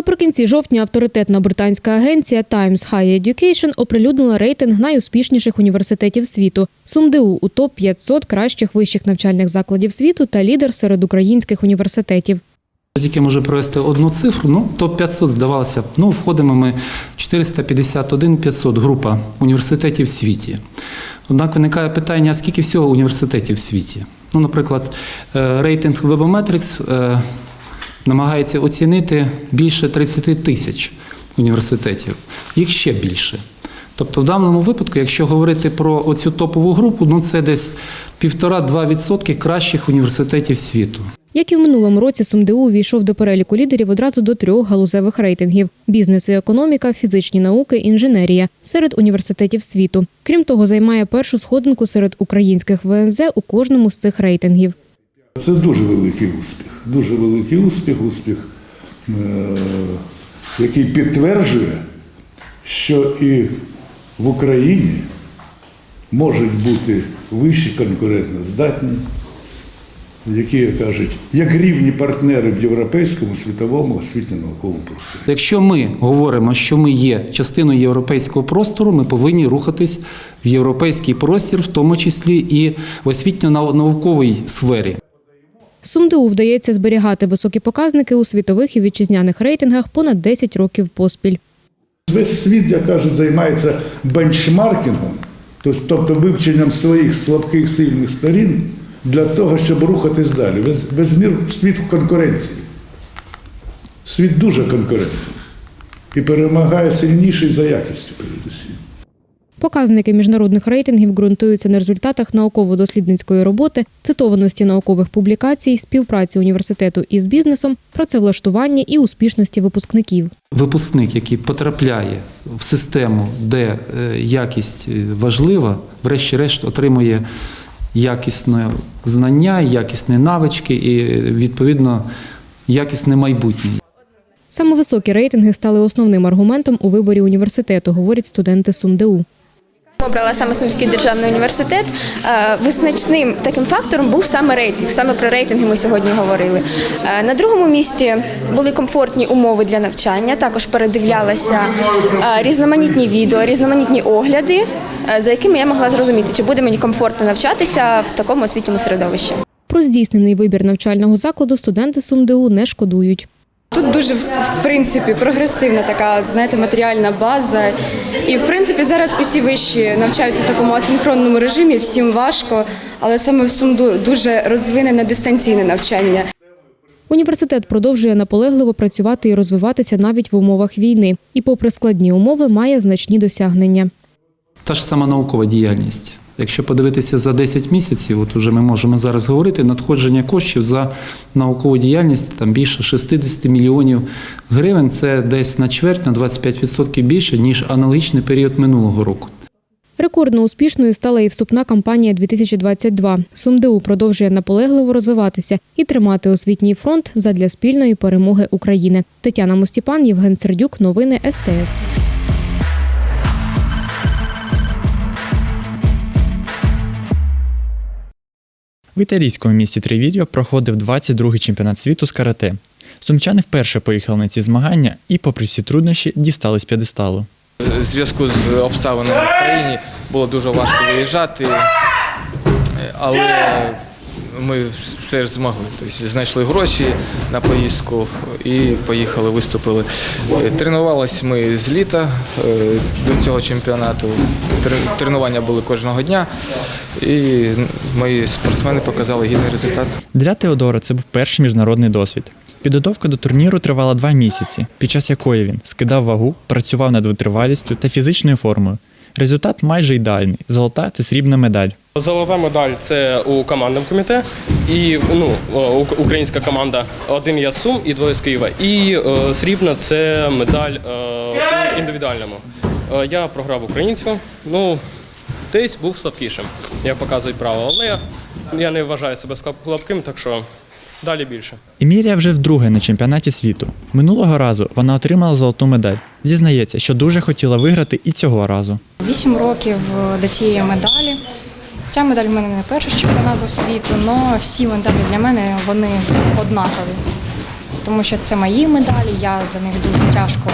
Наприкінці жовтня авторитетна британська агенція Times Higher Education оприлюднила рейтинг найуспішніших університетів світу. СумДУ у топ 500 кращих вищих навчальних закладів світу та лідер серед українських університетів. Тільки можу привести одну цифру. Ну, топ-500 здавалося. Ну, входимо ми 451 500 група університетів в світі. Однак виникає питання, скільки всього університетів в світі? Ну, наприклад, е, рейтинг Webometrics е, намагається оцінити більше 30 тисяч університетів. Їх ще більше. Тобто, в даному випадку, якщо говорити про оцю топову групу, ну це десь 1,5-2% кращих університетів світу. Як і в минулому році, СумДУ увійшов до переліку лідерів одразу до трьох галузевих рейтингів: бізнес і економіка, фізичні науки, інженерія серед університетів світу. Крім того, займає першу сходинку серед українських ВНЗ у кожному з цих рейтингів. Це дуже великий успіх. Дуже великий успіх, успіх, е, який підтверджує, що і в Україні можуть бути вищі конкурентно здатні, які як кажуть, як рівні партнери в європейському, світовому, освітньо-науковому просторі. Якщо ми говоримо, що ми є частиною європейського простору, ми повинні рухатись в європейський простір, в тому числі і в освітньо-науковій сфері. СумДУ вдається зберігати високі показники у світових і вітчизняних рейтингах понад 10 років поспіль. Весь світ, як кажуть, займається бенчмаркінгом, тобто вивченням своїх слабких сильних сторін для того, щоб рухатись далі. Весь, весь мір світ в конкуренції. Світ дуже конкурентний і перемагає сильніший за якістю передусім. Показники міжнародних рейтингів ґрунтуються на результатах науково-дослідницької роботи, цитованості наукових публікацій, співпраці університету із бізнесом, працевлаштуванні і успішності випускників. Випускник, який потрапляє в систему, де е, якість е, важлива, врешті-решт отримує якісне знання, якісні навички і відповідно якісне майбутнє. Саме високі рейтинги стали основним аргументом у виборі університету, говорять студенти СумДУ. Обрала саме Сумський державний університет. Е, Визначним таким фактором був саме рейтинг. Саме про рейтинги ми сьогодні говорили. Е, На другому місці були комфортні умови для навчання. Також передивлялася е, різноманітні відео, різноманітні огляди, за якими я могла зрозуміти, чи буде мені комфортно навчатися в такому освітньому середовищі. Про здійснений вибір навчального закладу студенти СумДУ не шкодують. Тут дуже в принципі прогресивна така, знаєте, матеріальна база. І в принципі зараз усі вищі навчаються в такому асинхронному режимі, всім важко, але саме в Сумду дуже розвинене дистанційне навчання. Університет продовжує наполегливо працювати і розвиватися навіть в умовах війни, і, попри складні умови, має значні досягнення. Та ж сама наукова діяльність. Якщо подивитися за 10 місяців, от уже ми можемо зараз говорити, надходження коштів за наукову діяльність там більше 60 мільйонів гривень. Це десь на чверть, на 25% більше, ніж аналогічний період минулого року. Рекордно успішною стала і вступна кампанія 2022. СумДУ продовжує наполегливо розвиватися і тримати освітній фронт задля спільної перемоги України. Тетяна Мостіпан, Євген Сердюк. Новини СТС. В італійському місті Тревір'о проходив 22-й чемпіонат світу з карате. Сумчани вперше поїхали на ці змагання і, попри всі труднощі, дістались п'єдесталу. У зв'язку з обставинами в країні було дуже важко виїжджати, але ми все ж змогли. Тобто знайшли гроші на поїздку і поїхали, виступили. Тренувалися ми з літа е, до цього чемпіонату. Тренування були кожного дня, і мої спортсмени показали гідний результат. Для Теодора це був перший міжнародний досвід. Підготовка до турніру тривала два місяці, під час якої він скидав вагу, працював над витривалістю та фізичною формою. Результат майже ідеальний золота та срібна медаль. Золота медаль це у командному комітеті, і ну, українська команда один я з Сум і двоє з Києва. І е, срібна це медаль е, індивідуальному. Е, я програв українцю. Ну, десь був слабкішим, як показують правила. Але я, я не вважаю себе слаб- слабким, так що далі більше. Емілія вже вдруге на чемпіонаті світу. Минулого разу вона отримала золоту медаль. Зізнається, що дуже хотіла виграти і цього разу. Вісім років до цієї медалі. Ця медаль в мене не перша з чемпіонату світу, але всі медалі для мене вони однакові. Тому що це мої медалі, я за них дуже тяжко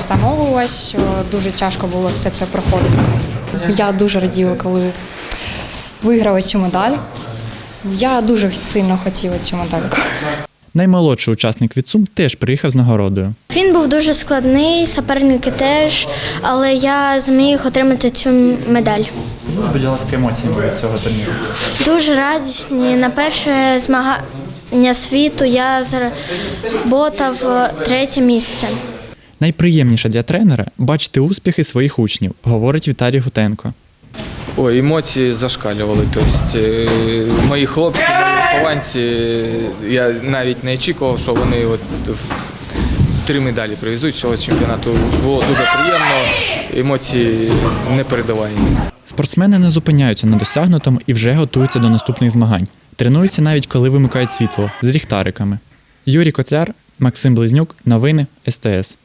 встановлювалась, дуже тяжко було все це проходити. Я дуже раділа, коли виграла цю медаль. Я дуже сильно хотіла цю медальку. Наймолодший учасник від Сум теж приїхав з нагородою. Він був дуже складний, суперники теж, але я зміг отримати цю медаль. Будь ласка, емоції від цього турніру. Дуже радісні. На перше змагання світу я заработав третє місце. Найприємніше для тренера бачити успіхи своїх учнів, говорить Віталій Гутенко. Ой, емоції зашкалювали. Тобто, е, мої хлопці, мої вихованці, я навіть не очікував, що вони от три медалі привезуть цього чемпіонату. Було дуже приємно, емоції непередавані. Спортсмени не зупиняються на досягнутому і вже готуються до наступних змагань. Тренуються навіть коли вимикають світло з ліхтариками. Юрій Котляр, Максим Близнюк, новини СТС.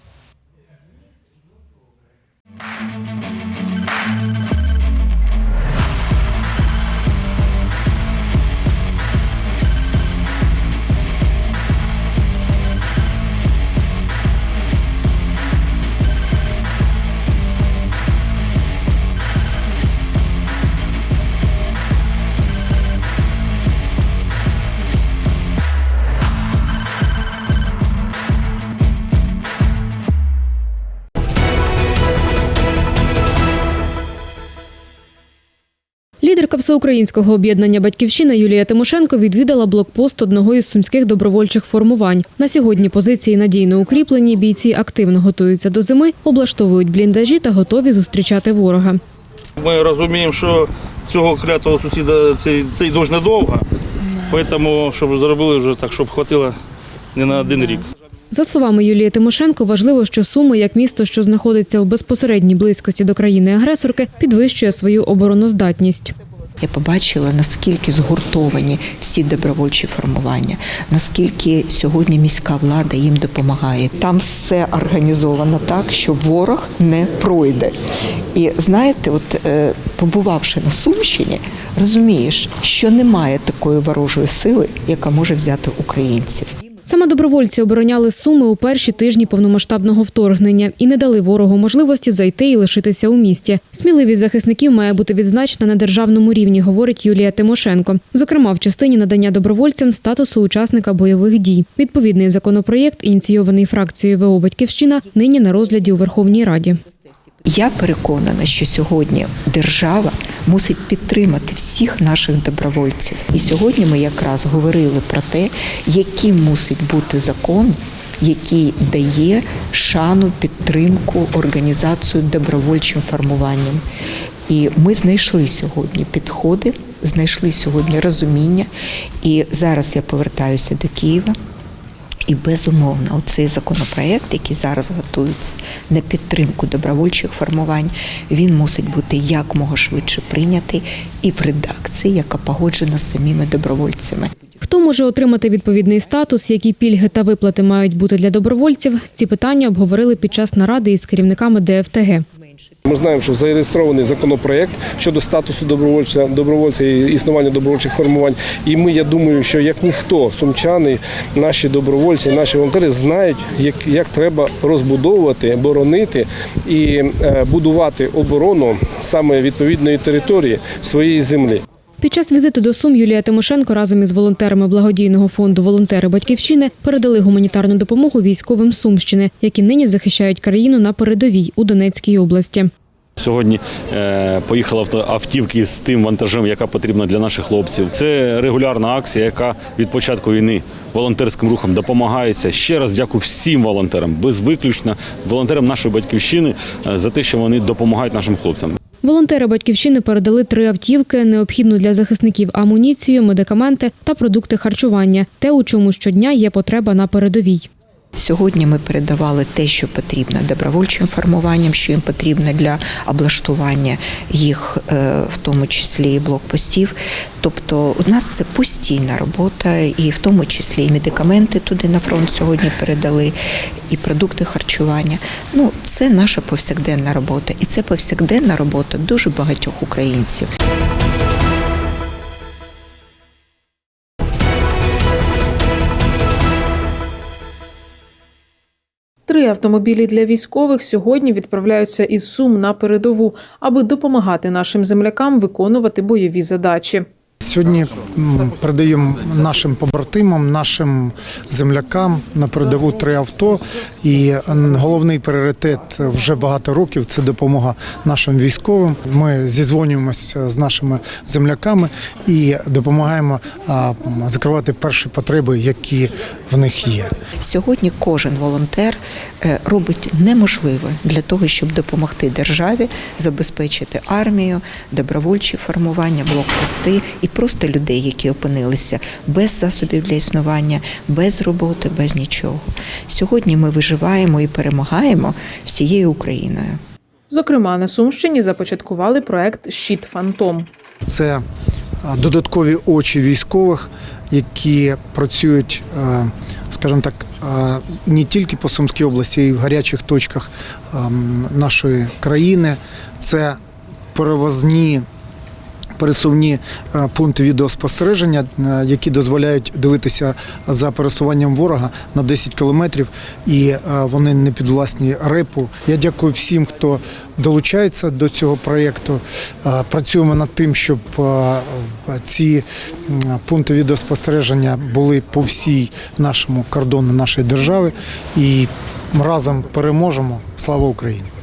Всеукраїнського об'єднання Батьківщина Юлія Тимошенко відвідала блокпост одного із сумських добровольчих формувань. На сьогодні позиції надійно укріплені. Бійці активно готуються до зими, облаштовують бліндажі та готові зустрічати ворога. Ми розуміємо, що цього клятого сусіда цей, цей дощ недовго, тому щоб зробили вже так, щоб хватило не на один рік. За словами Юлії Тимошенко, важливо, що Суми, як місто, що знаходиться в безпосередній близькості до країни-агресорки, підвищує свою обороноздатність. Я побачила, наскільки згуртовані всі добровольчі формування, наскільки сьогодні міська влада їм допомагає. Там все організовано так, що ворог не пройде. І знаєте, от е, побувавши на Сумщині, розумієш, що немає такої ворожої сили, яка може взяти українців. Саме добровольці обороняли Суми у перші тижні повномасштабного вторгнення і не дали ворогу можливості зайти і лишитися у місті. Сміливість захисників має бути відзначена на державному рівні, говорить Юлія Тимошенко. Зокрема, в частині надання добровольцям статусу учасника бойових дій. Відповідний законопроєкт, ініційований фракцією ВО Батьківщина, нині на розгляді у Верховній Раді. Я переконана, що сьогодні держава мусить підтримати всіх наших добровольців. І сьогодні ми якраз говорили про те, яким мусить бути закон, який дає шану, підтримку, організацію добровольчим формуванням. І ми знайшли сьогодні підходи, знайшли сьогодні розуміння. І зараз я повертаюся до Києва. І безумовно, оцей законопроект, який зараз готується на підтримку добровольчих формувань, він мусить бути якмога швидше прийнятий і в редакції, яка погоджена з самими добровольцями. Хто може отримати відповідний статус, які пільги та виплати мають бути для добровольців? Ці питання обговорили під час наради із керівниками ДФТГ. Ми знаємо, що зареєстрований законопроект щодо статусу добровольця, добровольця і існування добровольчих формувань. І ми, я думаю, що як ніхто, сумчани, наші добровольці, наші волонтери знають, як, як треба розбудовувати, боронити і е, будувати оборону саме відповідної території своєї землі. Під час візиту до Сум Юлія Тимошенко разом із волонтерами благодійного фонду Волонтери Батьківщини передали гуманітарну допомогу військовим Сумщини, які нині захищають країну на передовій у Донецькій області. Сьогодні е, поїхала автівки з тим вантажем, яка потрібна для наших хлопців. Це регулярна акція, яка від початку війни волонтерським рухам допомагається. Ще раз дякую всім волонтерам, безвиключно волонтерам нашої батьківщини е, за те, що вони допомагають нашим хлопцям. Волонтери батьківщини передали три автівки, необхідну для захисників амуніцію, медикаменти та продукти харчування. Те, у чому щодня є потреба на передовій. Сьогодні ми передавали те, що потрібно добровольчим формуванням, що їм потрібно для облаштування їх, е, в тому числі і блокпостів. Тобто у нас це постійна робота, і в тому числі і медикаменти туди на фронт сьогодні передали, і продукти харчування. Ну, це наша повсякденна робота, і це повсякденна робота дуже багатьох українців. Три автомобілі для військових сьогодні відправляються із Сум на передову, аби допомагати нашим землякам виконувати бойові задачі. Сьогодні передаємо нашим побратимам, нашим землякам на передову три авто. І головний пріоритет вже багато років це допомога нашим військовим. Ми зізвонюємося з нашими земляками і допомагаємо закривати перші потреби, які в них є. Сьогодні кожен волонтер е, робить неможливе для того, щоб допомогти державі забезпечити армію, добровольчі формування, блокпости і просто людей, які опинилися без засобів для існування, без роботи, без нічого. Сьогодні ми виживаємо і перемагаємо всією Україною. Зокрема, на Сумщині започаткували проект Щит Фантом. Це додаткові очі військових, які працюють, е, скажімо так, е, не тільки по Сумській області, а й в гарячих точках ем, нашої країни. Це перевозні. Пересувні е, пункти відеоспостереження, е, які дозволяють дивитися за пересуванням ворога на 10 кілометрів, і е, вони не підвласні репу. Я дякую всім, хто долучається до цього проєкту. Працюємо над тим, щоб ці пункти відеоспостереження були по всій нашому кордону нашої держави, і разом переможемо. Слава Україні!